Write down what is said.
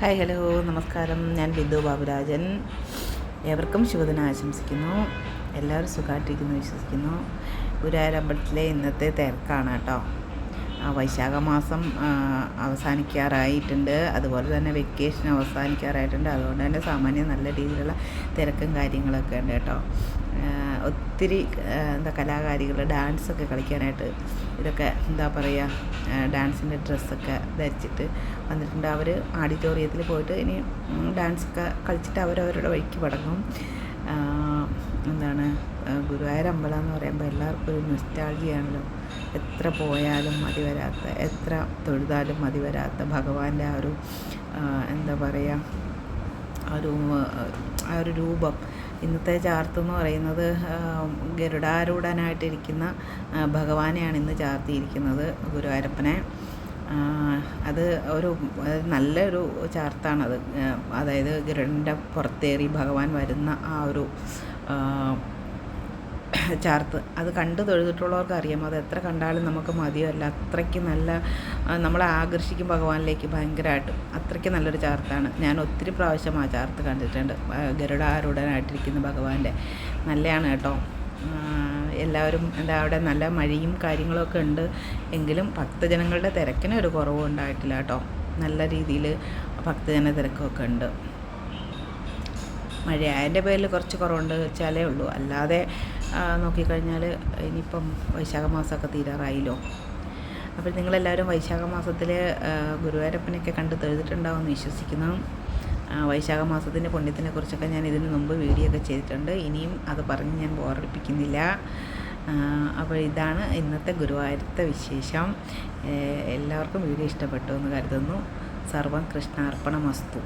Hi hello നമസ്കാരം. ഞാൻ ബിന്ദു ബാബുരാജൻ. ഏവർക്കും ശുഭദിനം ആശംസിക്കുന്നു. എല്ലാവരും സുഖമായിട്ടിരിക്കുന്നു വിശ്വസിക്കുന്നു. ഗുരുവായൂരമ്പലത്തിലെ ഇന്നത്തെ തിരക്കാണ് കേട്ടോ. വൈശാഖ മാസം അവസാനിക്കാറായിട്ടുണ്ട്. അതുപോലെ തന്നെ വെക്കേഷൻ അവസാനിക്കാറായിട്ടുണ്ട്. അതുകൊണ്ട് തന്നെ സാമാന്യം നല്ല രീതിയിലുള്ള തിരക്കും കാര്യങ്ങളൊക്കെ ഉണ്ട് കേട്ടോ. ഒത്തിരി എന്താ കലാകാരികൾ ഡാൻസൊക്കെ കളിക്കാനായിട്ട് ഇതൊക്കെ എന്താ പറയുക ഡാൻസിന്റെ ഡ്രസ്സൊക്കെ ധരിച്ചിട്ട് വന്നിട്ടുണ്ട്. അവർ ഓഡിറ്റോറിയത്തിൽ പോയിട്ട് ഇനി ഡാൻസൊക്കെ കളിച്ചിട്ട് അവരവരുടെ വഴിക്ക് പടങ്ങും എന്താണ് ഗുരുവായൂർ അമ്പലം എന്ന് പറയുമ്പോൾ എല്ലാവർക്കും ഒരു നൊസ്റ്റാൾജിയാണല്ലോ എത്ര പോയാലും മതി വരാത്ത എത്ര തൊഴുതാലും മതി വരാത്ത ഭഗവാന്റെ ആ ഒരു എന്താ പറയുക ആ ഒരു രൂപം. ഇന്നത്തെ ചാർത്ത് എന്ന് പറയുന്നത് ഗരുഡാരൂഢനായിട്ടിരിക്കുന്ന ഭഗവാനെയാണ് ഇന്ന് ചാർത്തിയിരിക്കുന്നത് ഗുരുവായൂരപ്പനെ. അത് ഒരു നല്ലൊരു ചാർത്താണത്. അതായത് ഗരുഡന്റെ പുറത്തേറി ഭഗവാൻ വരുന്ന ആ ഒരു ചാർത്ത്. അത് കണ്ടു തൊഴുതിട്ടുള്ളവർക്ക് അറിയാം. അത് എത്ര കണ്ടാലും നമുക്ക് മതിയല്ല. അത്രയ്ക്ക് നല്ല നമ്മളെ ആകർഷിക്കും ഭഗവാനിലേക്ക് ഭയങ്കരമായിട്ട് അത്രയ്ക്ക് നല്ലൊരു ചാർത്താണ്. ഞാൻ ഒത്തിരി പ്രാവശ്യം ആ ചാർത്ത് കണ്ടിട്ടുണ്ട്. ഗരുഡാരൂഢനായിട്ടിരിക്കുന്ന ഭഗവാന്റെ. നല്ലതാണ് കേട്ടോ. എല്ലാവരും എന്താ അവിടെ നല്ല മഴയും കാര്യങ്ങളൊക്കെ ഉണ്ട്. എങ്കിലും ഭക്തജനങ്ങളുടെ തിരക്കിന് ഒരു കുറവും ഉണ്ടായിട്ടില്ല കേട്ടോ. നല്ല രീതിയിൽ ഭക്തജന തിരക്കൊക്കെ ഉണ്ട്. മഴ. അതിന്റെ പേരിൽ കുറച്ച് കുറവുണ്ട് വെച്ചാലേ ഉള്ളൂ. അല്ലാതെ നോക്കിക്കഴിഞ്ഞാൽ ഇനിയിപ്പം വൈശാഖ മാസമൊക്കെ തീരാറായില്ലോ. അപ്പോൾ നിങ്ങളെല്ലാവരും വൈശാഖ മാസത്തിൽ ഗുരുവായൂരപ്പനെയൊക്കെ കണ്ട് തൊഴുതിട്ടുണ്ടാവുമെന്ന് വിശ്വസിക്കുന്നു. വൈശാഖ മാസത്തിന്റെ പുണ്യത്തിനെ കുറിച്ചൊക്കെ ഞാൻ ഇതിന് മുമ്പ് വീഡിയോ ഒക്കെ ചെയ്തിട്ടുണ്ട്. ഇനിയും അത് പറഞ്ഞ് ഞാൻ ബോറടിപ്പിക്കുന്നില്ല. അപ്പോൾ ഇതാണ് ഇന്നത്തെ ഗുരുവായൂരത്തെ വിശേഷം. എല്ലാവർക്കും വീഡിയോ ഇഷ്ടപ്പെട്ടു എന്ന് കരുതുന്നു. സർവം കൃഷ്ണാർപ്പണമസ്തു.